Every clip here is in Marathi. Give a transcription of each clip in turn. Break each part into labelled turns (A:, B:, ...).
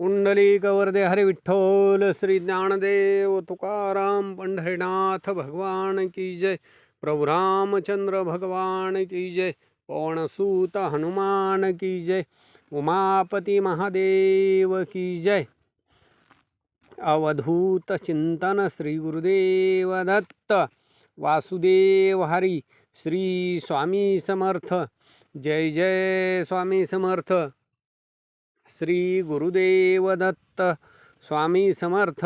A: पुंडलिकवरदे हरे विठ्ठल, श्री ज्ञानदेव, तुकाराम, पंढरीनाथ, भगवान की जय। प्रभु रामचंद्र, भगवान की जय। पौणसूत हनुमान की जय। उमापती, महादेव की जय। अवधूत चिंतन, श्री गुरुदेव दत्त। वासुदेव हरी, श्री स्वामी समर्थ। जय जय स्वामी समर्थ। श्री गुरुदेव दत्त स्वामी समर्थ।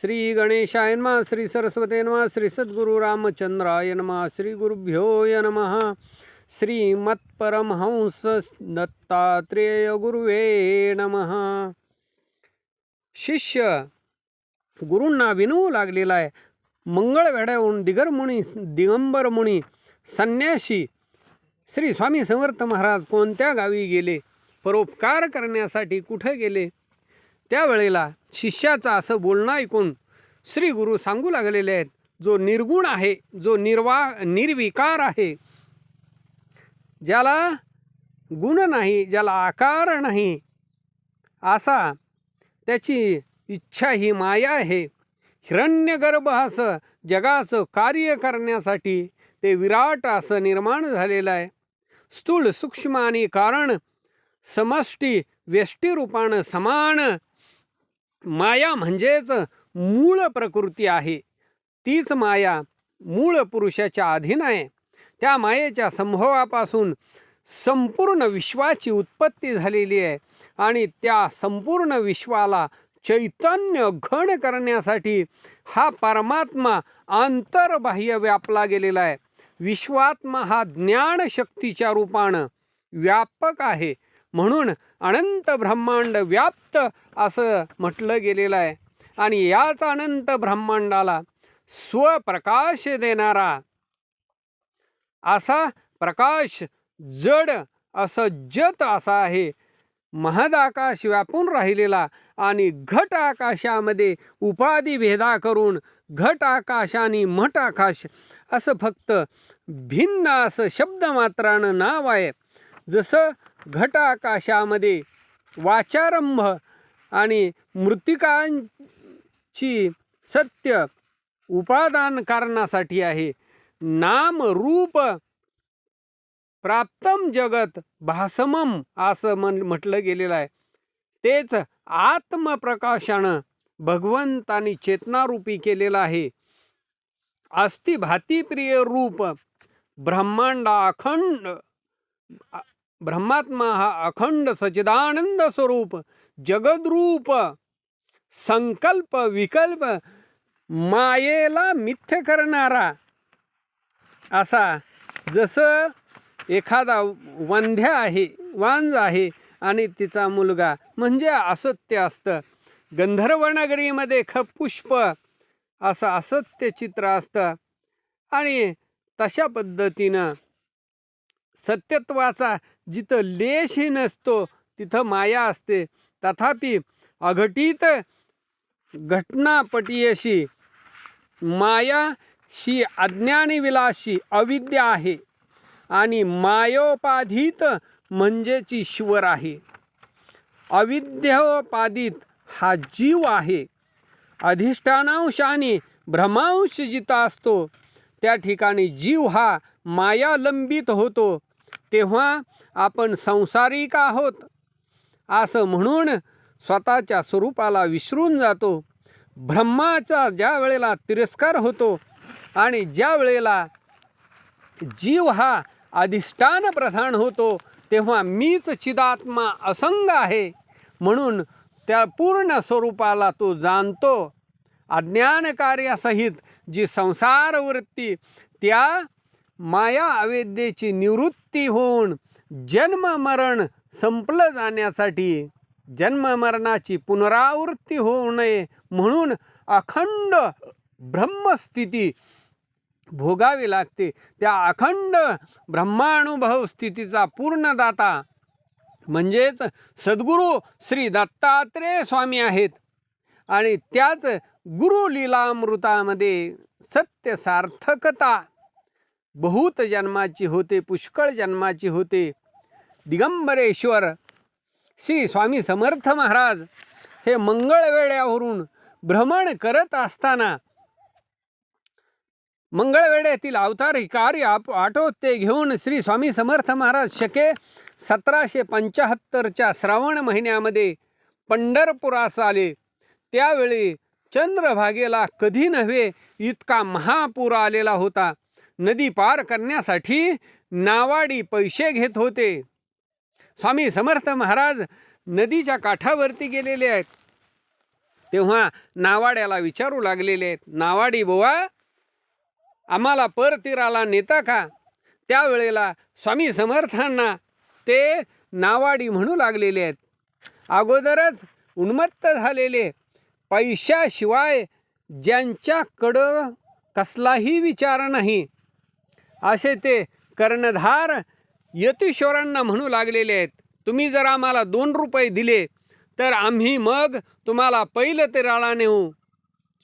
A: श्री गणेशाय नमः श्री सरस्वते नमः श्री सद्गुरु रामचंद्राय श्री गुरुभ्यो नम। श्रीमत्परमहंस दत्तात्रेय गुरुवे नम। शिष्य गुरूंना विनवू लागलेला आहे. मंगळवेड्याहून दिगरमुनी दिगंबर मुनी संन्यासी श्री स्वामी समर्थ महाराज कोणत्या गावी गेले? परोपकार करण्यासाठी कुठे गेले? त्यावेळेला शिष्याचं असं बोलणं ऐकून श्री गुरु सांगू लागलेले आहेत जो निर्गुण आहे जो निर्वा निर्विकार आहे ज्याला गुण नाही ज्याला आकार नाही असा त्याची इच्छा ही माया आहे. हिरण्यगर्भ असं जगाचं कार्य करण्यासाठी ते विराट असं निर्माण झालेलं आहे. स्थूल सूक्ष्म आणि कारण समष्टी व्यष्टीरूपानं समान. माया म्हणजेच मूळ प्रकृती आहे. तीच माया मूळ पुरुषाच्या अधीन आहे. त्या मायेच्या संभवापासून संपूर्ण विश्वाची उत्पत्ती झालेली आहे आणि त्या संपूर्ण विश्वाला चैतन्य घण करण्यासाठी हा परमात्मा आंतरबाह्य व्यापला गेलेला आहे. विश्वात्मा हा ज्ञानशक्तीच्या रूपानं व्यापक आहे. म्हणून अनंत ब्रह्मांड व्याप्त असं म्हटलं गेलेलं आहे. आणि याच अनंत ब्रह्मांडाला स्वप्रकाश देणारा असा प्रकाश जड असं जत असा आहे महद आकाश व्यापून राहिलेला आणि घट आकाशामध्ये उपाधी भेदा करून घट आकाश आणि मठ आकाश असं फक्त भिन्न असं शब्दमात्रानं नाव आहे. जसं घट आकाशामध्ये वाचारंभ आणि मृतिकांची सत्य उपादान कारणासाठी आहे. नाम रूप प्राप्तम जगत भासमम असं म्हण म्हटलं गेलेलं आहे. तेच आत्मप्रकाशानं भगवंतानी चेतनारूपी केलेलं आहे. अस्थिभातीप्रिय रूप ब्रह्मांड अखंड ब्रह्मात्मा हा अखंड सचिदानंद स्वरूप जगद्रूप संकल्प विकल्प मायेला मिथ्य करणारा. असा जसं एखादा वंध्या आहे वांज आहे आणि तिचा मुलगा म्हणजे असत्य असतं. गंधर्वनगरीमध्ये खपुष्प असं असत्य चित्र असतं. आणि तशा पद्धतीनं सत्यत्वाचा जिथं लेशही नसतो तिथं माया असते. तथापि अघटित घटनापटीयशी माया ही अज्ञानविलाशी अविद्या आहे आणि मायोपाधित म्हणजेच ईश्वर आहे. अविद्योपादित हा जीव आहे. अधिष्ठानांश आणि भ्रमांश जिथं असतो. त्या ठिकाणी जीव हा मायालंबित होतो. तेव्हा आपण संसारिक आहोत. असं म्हणून स्वतःच्या स्वरूपाला विसरून जातो. ब्रह्माचा ज्या वेळेला तिरस्कार होतो आणि ज्या वेळेला जीव हा अधिष्ठान प्रधान होतो तेव्हा मीच चिदात्मा असंग आहे. म्हणून त्या पूर्ण स्वरूपाला तो जाणतो. अज्ञानकार्यासहित जी संसार वृत्ती त्या माया अवेद्येची निवृत्ती होऊन जन्म मरण संपलं जाण्यासाठी जन्ममरणाची पुनरावृत्ती होऊ नये म्हणून अखंड ब्रह्मस्थिती भोगावी लागते. त्या अखंड ब्रह्मानुभव स्थितीचा पूर्णदाता म्हणजेच सद्गुरू श्री दत्तात्रेय स्वामी आहेत. आणि त्याच गुरुलीलामृतामध्ये सत्य सार्थकता बहुत जन्माची होते पुष्कळ जन्माची होते. दिगंबरेश्वर श्री स्वामी समर्थ महाराज हे मंगळवेड्यावरून भ्रमण करत असताना मंगळवेड्यातील अवतारी कार्य आप आटोत ते घेऊन श्री स्वामी समर्थ महाराज शके सतराशे पंच्याहत्तरच्या श्रावण महिन्यामध्ये पंढरपुरास आले. त्यावेळी चंद्रभागेला कधी नव्हे इतका महापूर आलेला होता. नदी पार करण्यासाठी नावाडी पैसे घेत होते. स्वामी समर्थ महाराज नदीच्या काठावरती गेलेले आहेत. तेव्हा नावाड्याला विचारू लागलेले आहेत नावाडी बोवा आम्हाला परतीराला नेता का? त्यावेळेला स्वामी समर्थांना ते नावाडी म्हणू लागलेले आहेत. अगोदरच उन्मत्त झालेले पैशाशिवाय ज्यांच्याकडं कसलाही विचार नाही असे ते कर्णधार यतीश्वरांना म्हणू लागलेले आहेत. तुम्ही जर आम्हाला दोन रुपये दिले तर आम्ही मग तुम्हाला पहिलं ते राळा नेऊ.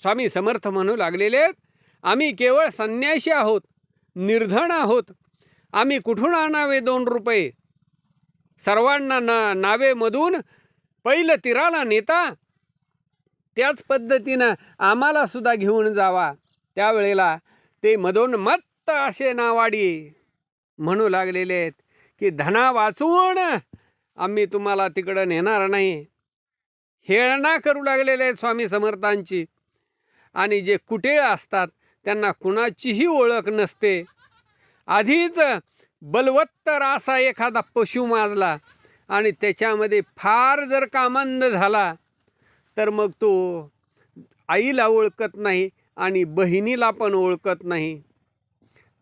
A: स्वामी समर्थ म्हणू लागलेले आहेत. आम्ही केवळ संन्याशी आहोत निर्धन आहोत. आम्ही कुठून आणावे दोन रुपये? सर्वांना ना नावेमधून पहिलं तिराला नेता? त्याच पद्धतीनं आम्हालासुद्धा घेऊन जावा. त्यावेळेला ते असे नावाडी म्हणू लागलेले आहेत की धना वाचून आम्ही तुम्हाला तिकडं नेणार नाही. हेळणा करू लागलेले आहेत स्वामी समर्थांची. आणि जे कुटेळ असतात त्यांना कुणाचीही ओळख नसते. आधीच बलवत्तर असा एखादा पशु माजला आणि त्याच्यामध्ये फार जर कामंद झाला तर मग तो आईला ओळखत नाही आणि बहिणीला पण ओळखत नाही.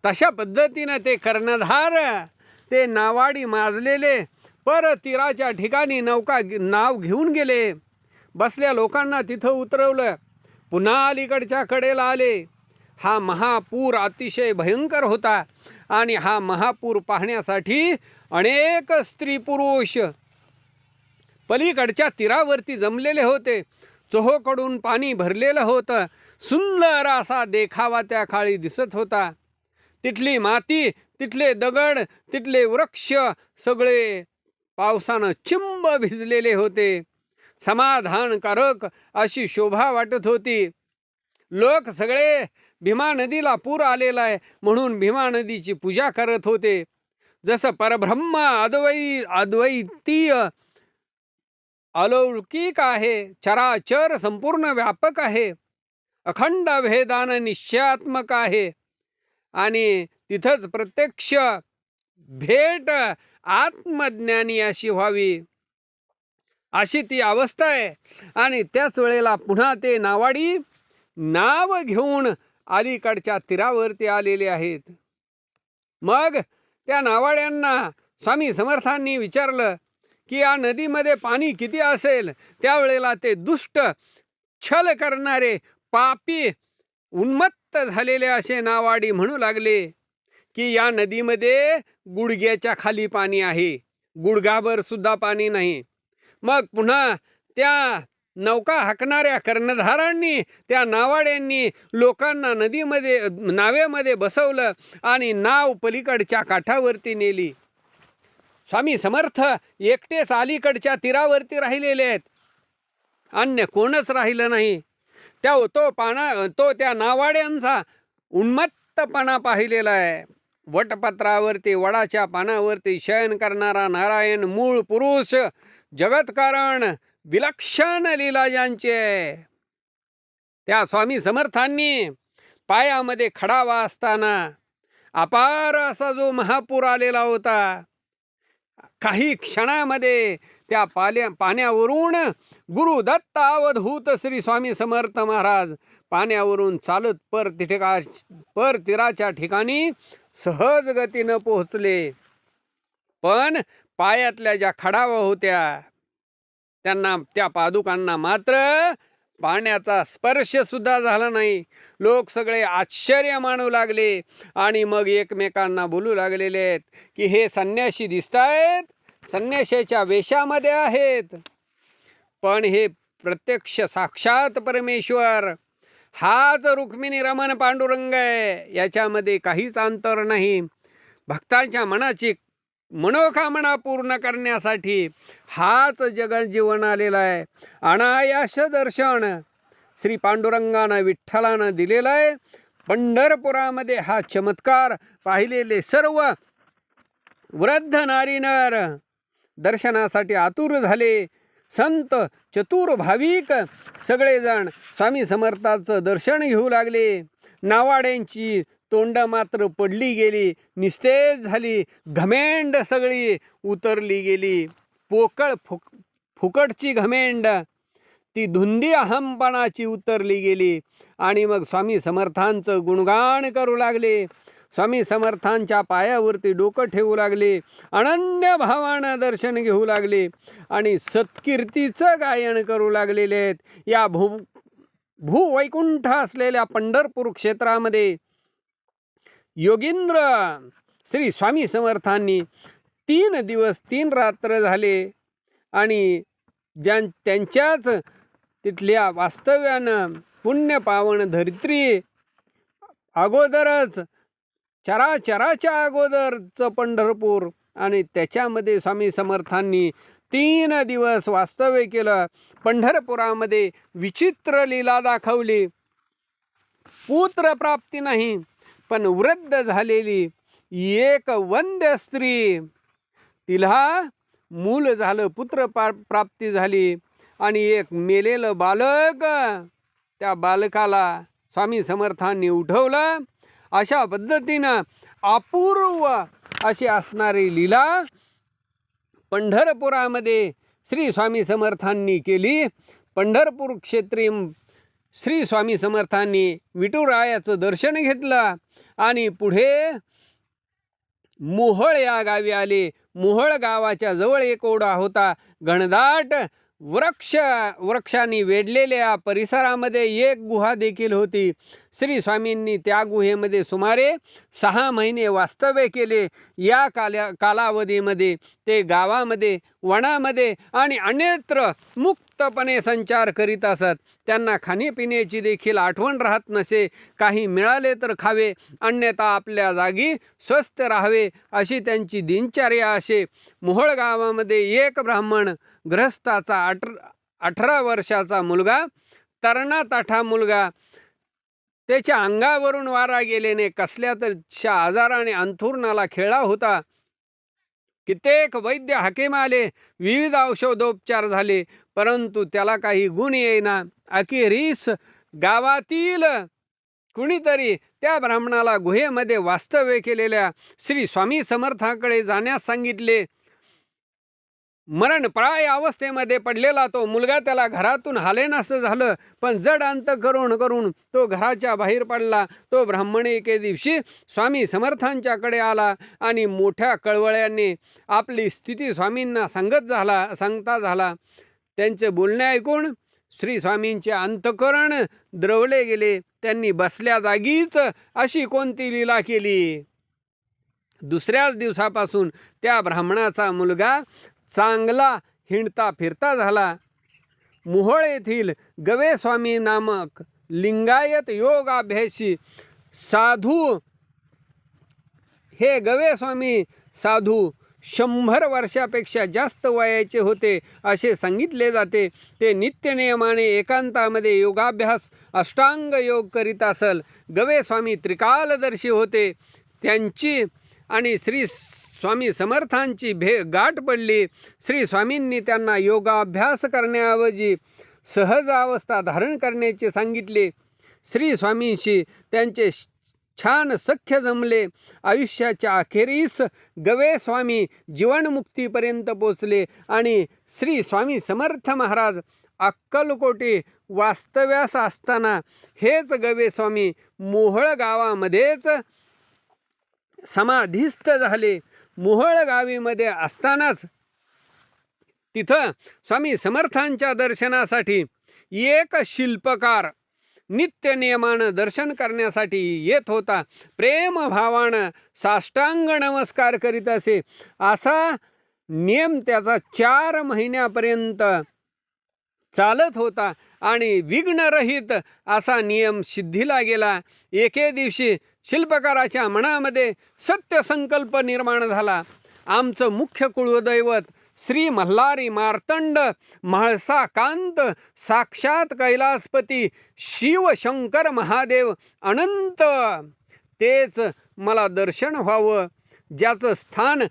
A: तशा पद्धतीनं ते कर्णधार ते नावाडी माजलेले पर तीराच्या ठिकाणी नौका नाव घेऊन गेले. बसल्या लोकांना तिथं उतरवलं. पुन्हा अलीकडच्या कडेला आले. हा महापूर अतिशय भयंकर होता आणि हा महापूर पाहण्यासाठी अनेक स्त्री पुरुष पलीकडच्या तीरावरती जमलेले होते. चोहोकडून पाणी भरलेलं होतं. सुंदर असा देखावा त्या काळी दिसत होता. तिथली माती तिथले दगड तिथले वृक्ष सगळे पावसानं चिंब भिजलेले होते. समाधानकारक अशी शोभा वाटत होती. लोक सगळे भीमा नदीला पूर आलेला आहे म्हणून भीमा नदीची पूजा करत होते. जसं परब्रह्म अद्वै अद्वैतीय अलौकिक आहे चराचर संपूर्ण व्यापक आहे. अखंड भेदान निश्चयात्मक आहे. आणि तिथंच प्रत्यक्ष भेट आत्मज्ञानी अशी व्हावी. अशी ती अवस्था आहे. आणि त्याच वेळेला पुन्हा ते नावाडी नाव घेऊन अलीकडच्या तीरावरती आलेले आहेत. मग त्या नावाड्यांना स्वामी समर्थांनी विचारलं की या नदीमध्ये पाणी किती असेल? त्यावेळेला ते दुष्ट छल करणारे पापी उन्मत्त झालेले असे नावाडी म्हणू लागले की या नदीमध्ये गुडघ्याच्या खाली पाणी आहे. गुडघाभर सुद्धा पाणी नाही. मग पुन्हा त्या नौका हाकणाऱ्या कर्णधारांनी त्या नावाड्यांनी लोकांना नदीमध्ये नावेमध्ये बसवलं आणि नाव पलीकडच्या काठावरती नेली. स्वामी समर्थ एकटेच अलीकडच्या तीरावरती राहिलेले आहेत. अन्य कोणच राहिलं नाही. त्या तो पाना तो त्या नावाड्यांचा उन्मत्तपणा पाहिलेला आहे. वटपत्रावरती वडाच्या पानावरती शयन करणारा नारायण मूळ पुरुष जगतकारण विलक्षण लीला ज्यांचे त्या स्वामी समर्थांनी पायामध्ये खडावा असताना अपार असा जो महापूर आलेला होता काही क्षणामध्ये त्या पाल्या पाण्यावरून गुरु दत्तावधूत श्री स्वामी समर्थ महाराज पाण्यावरून चालत पर तिठिका पर तीराच्या ठिकाणी सहज गतीनं पोहोचले. पण पायातल्या ज्या खडावा होत्या त्यांना त्या पादुकांना मात्र पाण्याचा स्पर्श सुद्धा झाला नाही. लोक सगळे आश्चर्य मानू लागले आणि मग एकमेकांना बोलू लागलेले आहेत की हे संन्याशी दिसत आहेत संन्याशाच्या वेशामध्ये आहेत. पण हे प्रत्यक्ष साक्षात परमेश्वर. हाच रुक्मिणी रमण पांडुरंग आहे याच्यामध्ये काहीच अंतर नाही. भक्तांच्या मनाची मनोकामना पूर्ण करण्यासाठी हाच जगजीवन आलेला आहे. अनायास दर्शन श्री पांडुरंगानं विठ्ठलानं दिलेलं आहे. पंढरपुरामध्ये हा चमत्कार पाहिलेले सर्व वृद्ध नारीनर दर्शनासाठी आतुर झाले. संत चतुर भाविक सगळेजण स्वामी समर्थाचं दर्शन घेऊ लागले. नावाड्यांची तोंड मात्र पडली गेली निस्तेज झाली घमेंड सगळी उतरली गेली. पोकळ फुक फुकटची घमेंड ती धुंदी अहमपणाची उतरली गेली. आणि मग स्वामी समर्थांचं गुणगान करू लागले. स्वामी समर्थांच्या पायावरती डोकं ठेवू लागले अनन्य भावानं दर्शन घेऊ लागले आणि सत्कीर्तीचं गायन करू लागलेले आहेत. या भू भूवैकुंठ असलेल्या पंढरपूर क्षेत्रामध्ये योगिंद्र श्री स्वामी समर्थांनी तीन दिवस तीन रात्र झाले आणि ज्यां त्यांच्याच तिथल्या वास्तव्यानं पुण्य पावन धरित्री अगोदरच चराचराच्या अगोदरचं पंढरपूर. आणि त्याच्यामध्ये स्वामी समर्थांनी तीन दिवस वास्तव्य केलं. पंढरपुरामध्ये विचित्र लीला दाखवली. पुत्र प्राप्ती नाही पण वृद्ध झालेली एक वंद्य स्त्री. तिला मूल झालं पुत्र पा प्राप्ती झाली. आणि एक मेलेलं बालक त्या बालकाला स्वामी समर्थांनी उठवलं. अशा पद्धतीनं अपूर्व अशी असणारी लीला पंढरपुरामध्ये श्री स्वामी समर्थांनी केली. पंढरपूर क्षेत्री श्री स्वामी समर्थांनी विठुरायाचं दर्शन घेतलं आणि पुढे मोहळ या गावी आले. मोहळ गावाच्या जवळ एक ओढा होता. घनदाट वृक्ष वृक्षांनी वेढलेल्या परिसरामध्ये एक गुहा देखील होती. श्री स्वामींनी त्या गुहेमध्ये सुमारे सहा महिने वास्तव्य केले. या काल्या कालावधीमध्ये ते गावामध्ये वनामध्ये आणि अन्यत्र मुक्तपणे संचार करीत असत. त्यांना खाण्यापिण्याची देखील आठवण राहत नसे. काही मिळाले तर खावे अन्यथा आपल्या जागी स्वस्थ राहावे अशी त्यांची दिनचर्या असे. मोहोळ गावामध्ये एक ब्राह्मण ग्रस्ताचा अठरा अठरा वर्षाचा मुलगा तरणा ताठा मुलगा. त्याच्या अंगावरून वारा गेल्याने कसल्या तरीच्या आजाराने अंथुरणाला खेळा होता. कित्येक वैद्य हाकेम आले विविध औषधोपचार झाले परंतु त्याला काही गुण येईना. अखेरीस गावातील कुणीतरी त्या ब्राह्मणाला गुहेमध्ये वास्तव्य केलेल्या श्री स्वामी समर्थाकडे जाण्यास सांगितले. मरणप्राय अवस्थेमध्ये पडलेला तो मुलगा त्याला घरातून हालेनासं झालं पण जड अंत करून करून तो घराच्या बाहेर पडला. तो ब्राह्मण एके दिवशी स्वामी समर्थांच्याकडे आला आणि मोठ्या कळवळ्याने आपली स्थिती स्वामींना सांगत झाला सांगता झाला. त्यांचे बोलणे ऐकून श्री स्वामींचे अंतकरण द्रवले गेले. त्यांनी बसल्या जागीच अशी कोणती लीला केली? दुसऱ्याच दिवसापासून त्या ब्राह्मणाचा मुलगा चांगला हिंडता फिरता झाला. मोहोळ येथील गवेस्वामी नामक लिंगायत योगाभ्यासी साधू हे गवेस्वामी साधू शंभर वर्षापेक्षा जास्त वयाचे होते असे सांगितले जाते. ते नित्यनियमाने एकांतामध्ये योगाभ्यास अष्टांग योग करीत असल. गवेस्वामी त्रिकालदर्शी होते. त्यांची आणि श्री स्वामी समर्थांची भे गाठ पडली. श्री स्वामींनी त्यांना योगाभ्यास करण्याऐवजी सहज अवस्था धारण करण्याचे सांगितले. श्री स्वामींशी त्यांचे छान सख्य जमले. आयुष्याच्या अखेरीस गवे स्वामी जीवनमुक्तीपर्यंत पोचले आणि श्री स्वामी समर्थ महाराज अक्कलकोटी वास्तव्यास असताना हेच गवे स्वामी मोहळ गावामध्येच समाधिस्थ झाले. मोहळगावीमध्ये असतानाच तिथं स्वामी समर्थांच्या दर्शनासाठी एक शिल्पकार नित्य नियमानं दर्शन करण्यासाठी येत होता. प्रेमभावानं साष्टांग नमस्कार करीत असे. असा नियम त्याचा चार महिन्यापर्यंत चालत होता आणि विघ्नरहित असा नियम सिद्धीला गेला. एके दिवशी शिल्पकाराच्या मनामध्ये सत्यसंकल्प निर्माण झाला. आमचं मुख्य कुळदैवत श्री मल्हारी मार्तंड म्हाळसा कांत साक्षात कैलासपती शिवशंकर महादेव अनंत. तेच मला दर्शन व्हावं ज्याचं स्थान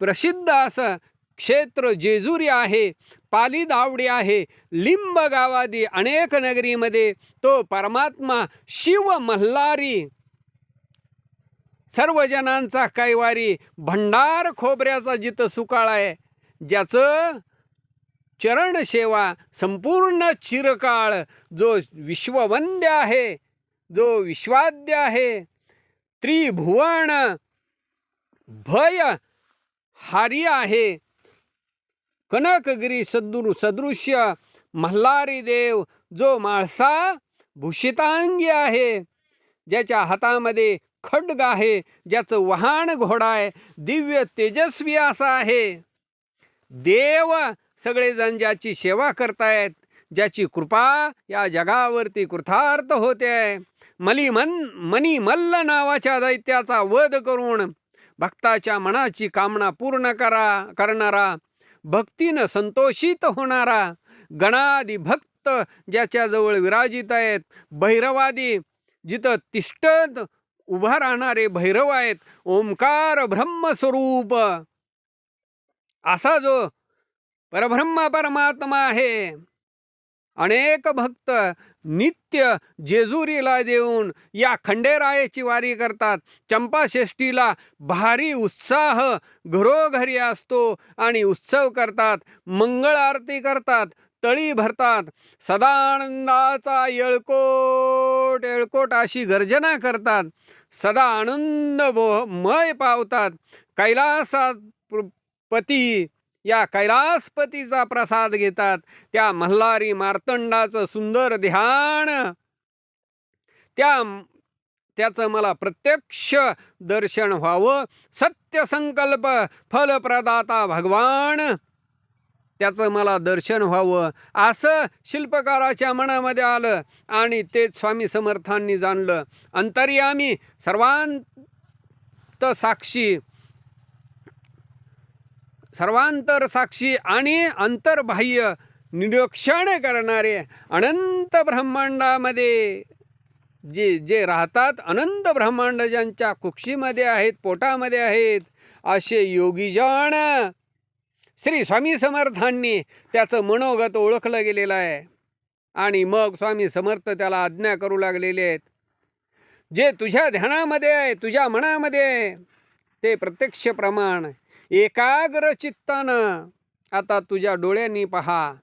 A: प्रसिद्ध असं क्षेत्र जेजुरी आहे पाली दावडी आहे लिंब गावादी अनेक नगरीमध्ये तो परमात्मा शिव मल्हारी सर्व जणांचा कैवारी भंडार खोबऱ्याचा जिथं सुकाळ आहे. ज्याचं चरण सेवा संपूर्ण चिरकाळ जो विश्ववंद्य आहे जो विश्वाद्य आहे त्रिभुवन भय हारी आहे. कनकगिरी सदृ सदृश्य मल्हारी देव जो माळसा भूषितांगी आहे. ज्याच्या हातामध्ये खड्ग आहे ज्याचं वाहन घोडा आहे दिव्य तेजस्वी असा आहे. देव सगळेजण ज्याची सेवा करतायत ज्याची कृपा या जगावरती कृतार्थ होते आहे मली मन मनी मल्ल नावाच्या दैत्याचा वध करून भक्ताच्या मनाची कामना पूर्ण करा करणारा भक्तीनं संतोषित होणारा गणादी भक्त ज्याच्याजवळ विराजित आहेत भैरवादी जिथं तिष्ठत उभा राहणारे भैरव आहेत. ओंकार ब्रह्मस्वरूप असा जो परब्रह्म परमात्मा आहे. अनेक भक्त नित्य जेजुरीला देऊन या खंडेरायाची वारी करतात. चंपाषष्टीला भारी उत्साह घरोघरी असतो आणि उत्सव करतात मंगळ आरती करतात तळी भरतात. सदानंदाचा येळकोट येळकोट अशी गर्जना करतात. सदा आनंद मय पावतात. कैलासात पती या कैलासपतीचा प्रसाद घेतात. त्या मल्हारी मार्तंडाचं सुंदर ध्यान. त्या त्याचं मला प्रत्यक्ष दर्शन व्हावं. सत्य संकल्प फलप्रदाता भगवान. त्याचं मला दर्शन व्हावं. असं शिल्पकाराच्या मनामध्ये आलं आणि तेच स्वामी समर्थांनी जाणलं. अंतर्यामी सर्वांत साक्षी सर्वांतर साक्षी आणि अंतर्बाह्य निरीक्षण करणारे अनंत ब्रह्मांडामध्ये जे जे राहतात अनंत ब्रह्मांड ज्यांच्या कुक्षीमध्ये आहेत पोटामध्ये आहेत असे योगीजन श्री स्वामी समर्थांनी त्याचं मनोगत ओळखलं गेलेलं आहे. आणि मग स्वामी समर्थ त्याला आज्ञा करू लागलेले आहेत. जे तुझ्या ध्यानामध्ये आहे तुझ्या मनामध्ये आहे ते प्रत्यक्ष प्रमाण एकाग्र चित्तानं आता तुझ्या डोळ्यांनी पहा.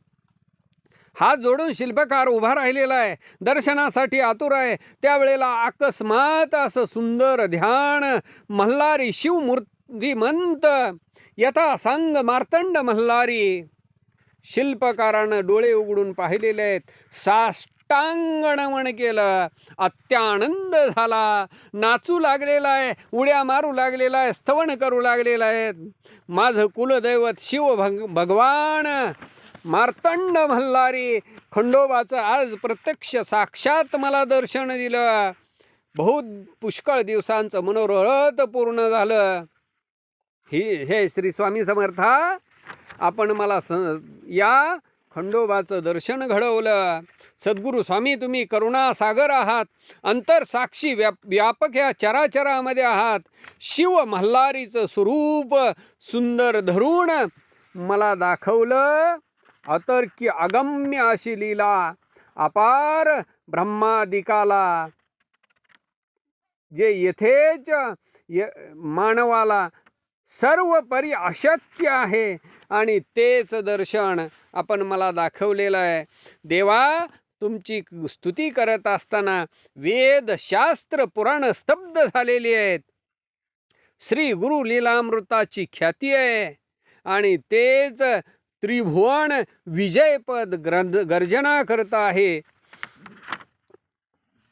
A: हात जोडून शिल्पकार उभा राहिलेला आहे दर्शनासाठी आतुर आहे. त्यावेळेला अकस्मात असं सुंदर ध्यान मल्हारी शिवमूर्तिमंत यथा सांग मार्तंड मल्हारी. शिल्पकारानं डोळे उघडून पाहिलेले आहेत. साष्टांग नमन केलं. अत्यानंद झाला. नाचू लागलेला आहे. उड्या मारू लागलेला आहे. स्तवन करू लागलेला आहे. माझं कुलदैवत शिव भग भगवान. मार्तंड मल्हारी खंडोबाचं आज प्रत्यक्ष साक्षात मला दर्शन दिलं. बहुत पुष्कळ दिवसांचं मनोरथ पूर्ण झालं. हे हे श्री स्वामी समर्था आपण मला स या खंडोबाचं दर्शन घडवलं. सद्गुरू स्वामी तुम्ही करुणासागर आहात. अंतरसाक्षी व्याप व्यापक या चराचरामध्ये आहात. शिव मल्हारीचं स्वरूप सुंदर धरून मला दाखवलं. अतर्की अगम्य अशी लीला अपार ब्रह्मादिकाला. जे येथेच य मानवाला सर्व परी अशक्य आहे. आणि तेच दर्शन आपण मला दाखवलेलं आहे. देवा तुमची स्तुती करत असताना वेद शास्त्र पुराण स्तब्ध झालेली आहेत. श्री गुरु लीलामृताची ख्याती आहे. आणि तेच त्रिभुवन विजयपद ग्रंथ गर्जना करत आहे.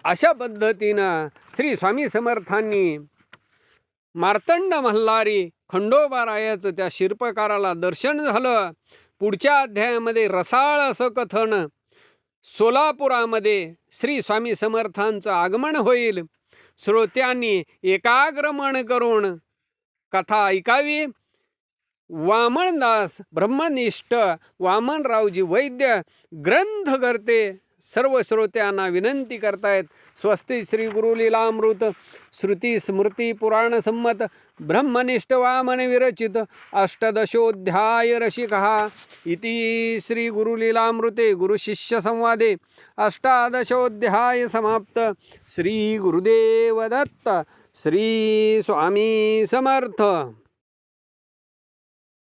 A: अशा पद्धतीनं श्री स्वामी समर्थांनी मार्तंड मल्हारी खंडोबारायाचं त्या शिल्पकाराला दर्शन झालं. पुढच्या अध्यायामध्ये रसाळ असं कथन सोलापुरामध्ये श्री स्वामी समर्थांचं आगमन होईल. श्रोत्यांनी एकाग्रमण करून कथा ऐकावी. वामनदास ब्रह्मनिष्ठ वामनरावजी वैद्य ग्रंथ करते. सर्व श्रोत्यांना विनंती करतायत. स्वस्ती श्री गुरुलीलामृत श्रुती स्मृती पुराण संमत ब्रह्मनिष्ठ वामन विरचित अष्टदशोध्याय रसिकः। इति श्री गुरुशिष्यसंवादे गुरुशिष्य संवादे अष्टादशोध्याय समाप्त। श्री गुरुदेव दत्त श्री स्वामी समर्थ।